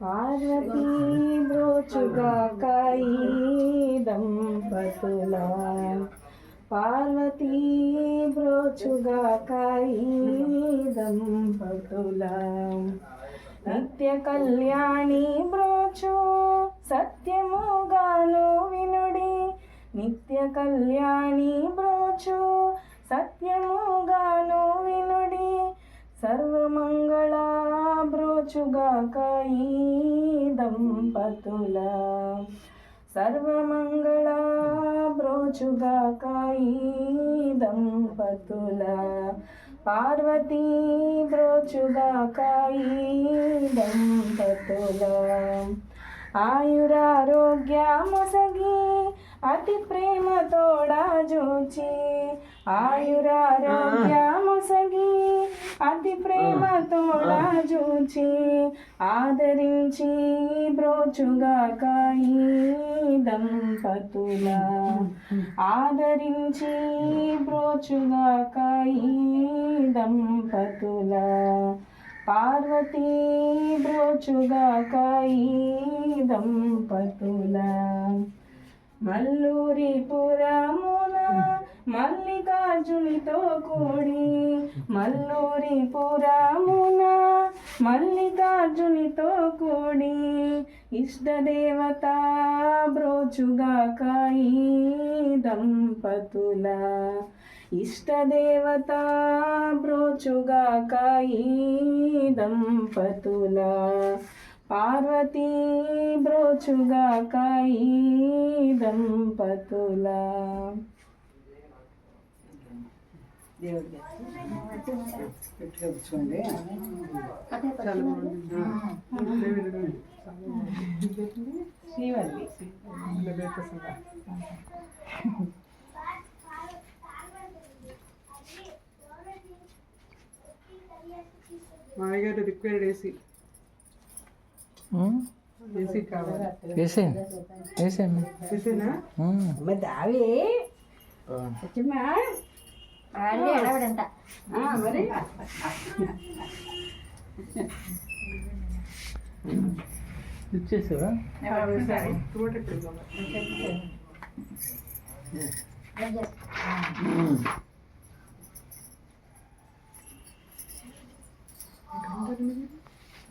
పార్వతీ బ్రోచుగా కాయి దంపతుల. పార్వతీ దంపతుల. నిత్య కళ్యాణి బ్రోచు సత్యముగాను వినుడి. నిత్య కళ్యాణి బ్రోచు బ్రోచుగాక ఈ దంపతుల సర్వమంగళ బ్రోచుగాక ఈ దంపతుల. పార్వతీ బ్రోచుగాక ఈ దంపతుల. ఆయురారోగ్యమొసగి అతి ప్రేమతోడా జూచి ఆయురారోగ్యమొసగి అతి ప్రేమతోడా జూచి ఆదరించి బ్రోచుగాక ఈ దంపతుల ఆదరించి బ్రోచుగాక ఈ దంపతుల పార్వతీ బ్రోచుగాక ఈ దంపతుల మల్లూరి పురమున మల్లికార్జునితో కూడి మల్లూరి పురమున మల్లికార్జునితో కూడి ఇష్టదేవత బ్రోచుగాక ఈ దంపతుల. ఇష్టదేవత బ్రోచుగాక ఈ దంపతుల. పార్వతీ బ్రోచుగాక ఈ దంపతుల. గట్టిగా కూర్చోండి. శ్రీవల్లి. మామయ్యగారు రిక్వైర్డ్ ఏసీ కావాలి వేసేయండి వేసేయండి అమ్మ దావి